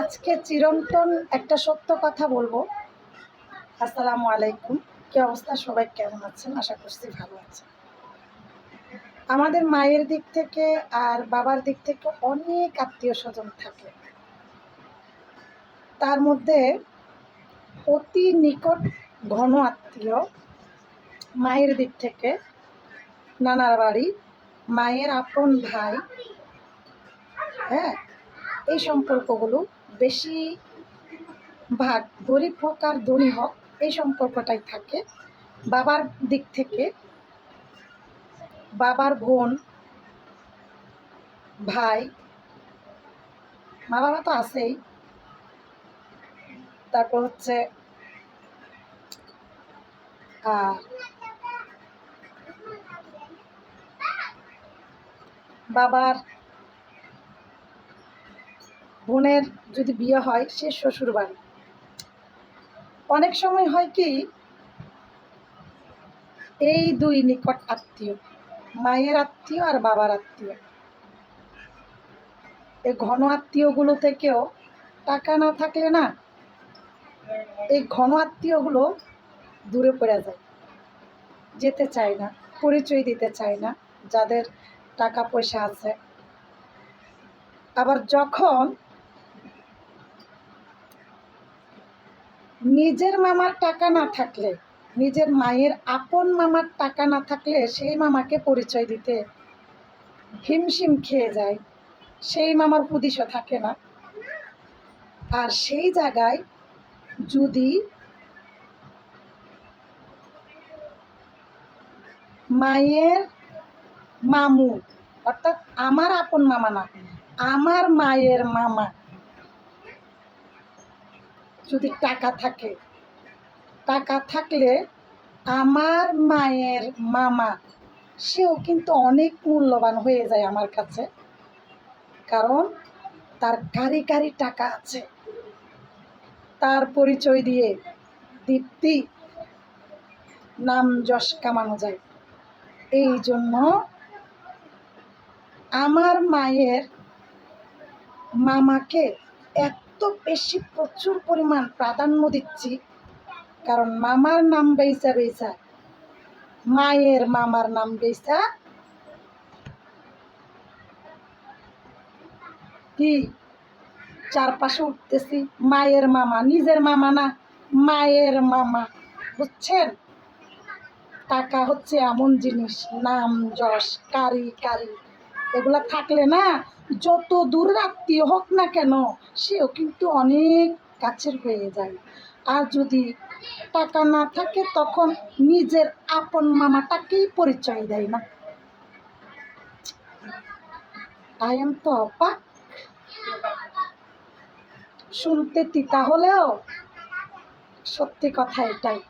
আজকে চিরন্তন একটা সত্য কথা বলব। আসসালামু আলাইকুম। কি অবস্থা? সবাই কেমন আছেন? আশা করছি ভালো আছেন। আমাদের মায়ের দিক থেকে আর বাবার দিক থেকে অনেক আত্মীয় স্বজন থাকে। তার মধ্যে অতি নিকট ঘন আত্মীয় মায়ের দিক থেকে নানার বাড়ি, মায়ের আপন ভাই হ্যাঁ এই সম্পর্কগুলো বেশি ভাগ গরিব হোক আর ধনী হোক, এই সম্পর্কটাই থাকে। বাবার দিক থেকে বাবার বোন, ভাই মা বাবা তো আছেই। তারপর হচ্ছে বাবার বোনের যদি বিয়ে হয়, সে শ্বশুর বাড়ি অনেক সময় হয় কি, এই দুই নিকট আত্মীয়, মায়ের আত্মীয় আর বাবার আত্মীয়। এই ঘন আত্মীয়গুলো থেকেও টাকা না থাকলে না, এই ঘন আত্মীয়গুলো দূরে পড়ে যায়। যেতে চায় না, পরিচয় দিতে চায় না, যাদের টাকা পয়সা আছে। আবার যখন নিজের মামার টাকা না থাকলে, নিজের মায়ের আপন মামার টাকা না থাকলে সেই মামাকে পরিচয় দিতে হিমশিম খেয়ে যায়। সেই মামার হুদিশও থাকে না। আর সেই জায়গায় যদি মায়ের মামু, অর্থাৎ আমার আপন মামা না, আমার মায়ের মামা যদি টাকা থাকে। টাকা থাকলে আমার মায়ের মামা, সেও কিন্তু অনেক মূল্যবান হয়ে যায় আমার কাছে। কারণ তার কারি কারি টাকা আছে। তার পরিচয় দিয়ে দীপ্তি নাম যশ কামানো যায়। এই জন্য আমার মায়ের মামাকে এত বেশি প্রচুর পরিমাণ প্রাধান্য দিচ্ছি। কারণ মামার নাম বেসা বেসা মায়ের মামার নাম বেসা কি? চারপাশে উঠতেছি। মায়ের মামা, নিজের মামা না, মায়ের মামা। বুঝছেন? টাকা হচ্ছে এমন জিনিস, নাম, যশ, কারি কারি। এগুলা থাকলে না, যত দূর আত্মীয় হোক না কেন, সেও কিন্তু অনেক কাছের হয়ে যায়। আর যদি টাকা না থাকে, তখন নিজের আপন মামাটাকেই পরিচয় দেয় না। আই এম তো অবাক শুনতে তিতা হলেও সত্যি কথা এটাই।